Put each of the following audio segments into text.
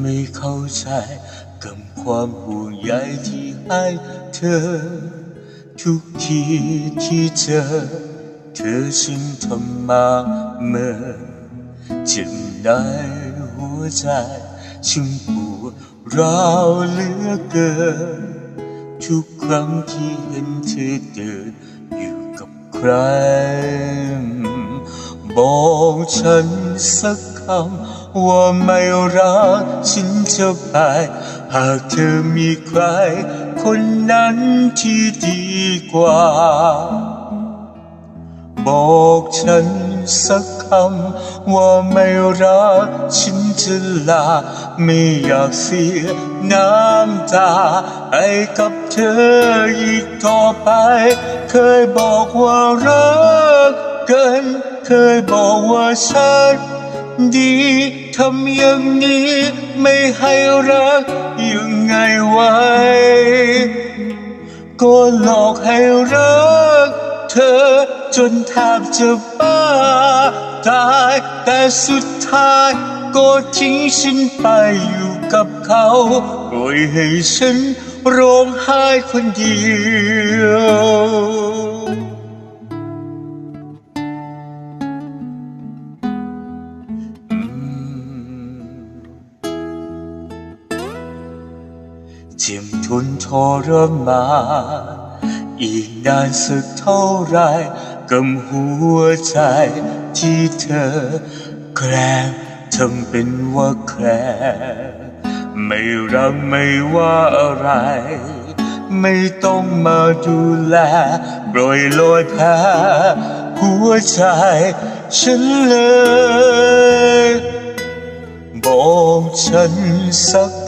ไม่เข้าใจกับความห่วงใยที่ให้เธอ ทุกทีที่เจอเธอฉันทำมาเมื่อเจ็บในหัวใจฉันปวดร้าวเหลือเกิน ทุกครั้งที่เห็นเธอเดินอยู่กับใคร บอกฉันสักคำ ว่าไม่รักฉันจะไป หากเธอมีใคร คนนั้นที่ดีกว่า บอกฉันสักคำว่าไม่รักฉันจะลา ไม่อยากเสียน้ำตาให้กับเธออีกต่อไป เคยบอกว่ารักกัน เคยบอกว่าฉันดี ทำอย่างนี้ ไม่ให้รักยังไงไว้ ก็หลอกให้รัก เธอจนแทบจะบ้าตายแต่สุดท้ายก็ทิ้งฉันไปอยู่กับเขาปล่อยให้ฉันร้องไห้คนเดียว เจ็บทนทรมานอีกนานสักเท่าไรกับหัวใจที่เธอแกล้งทำเป็นว่าแคร์ไม่รักไม่ว่าอะไร ไม่ต้องมาดูแลปล่อยลอยแพ้หัวใจฉันเลยบอกฉันสัก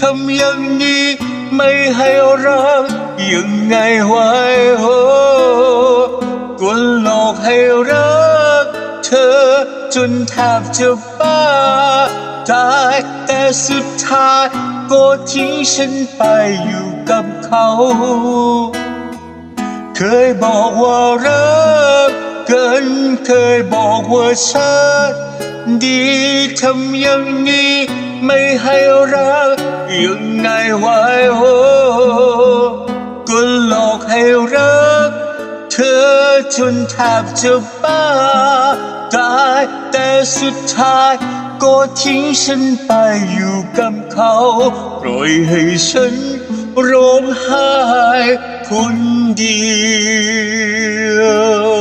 ทำอย่างนี้ไม่ให้รักยังไงไว้โอ้ก็หลอกให้รักเธอจนแทบจะบ้าตายแต่สุดท้ายก็ทิ้งฉันไปอยู่กับเขา เคยบอกว่ารักกันเคยบอกว่าฉันดีทำอย่างนี้ ไม่ให้รักยังไงไว้โอ้ก็หลอกให้รัก เธอจนแทบจะบ้าตายแต่สุดท้ายก็ทิ้งฉันไปอยู่กับเขาปล่อยให้ฉันร้องไห้คนเดียว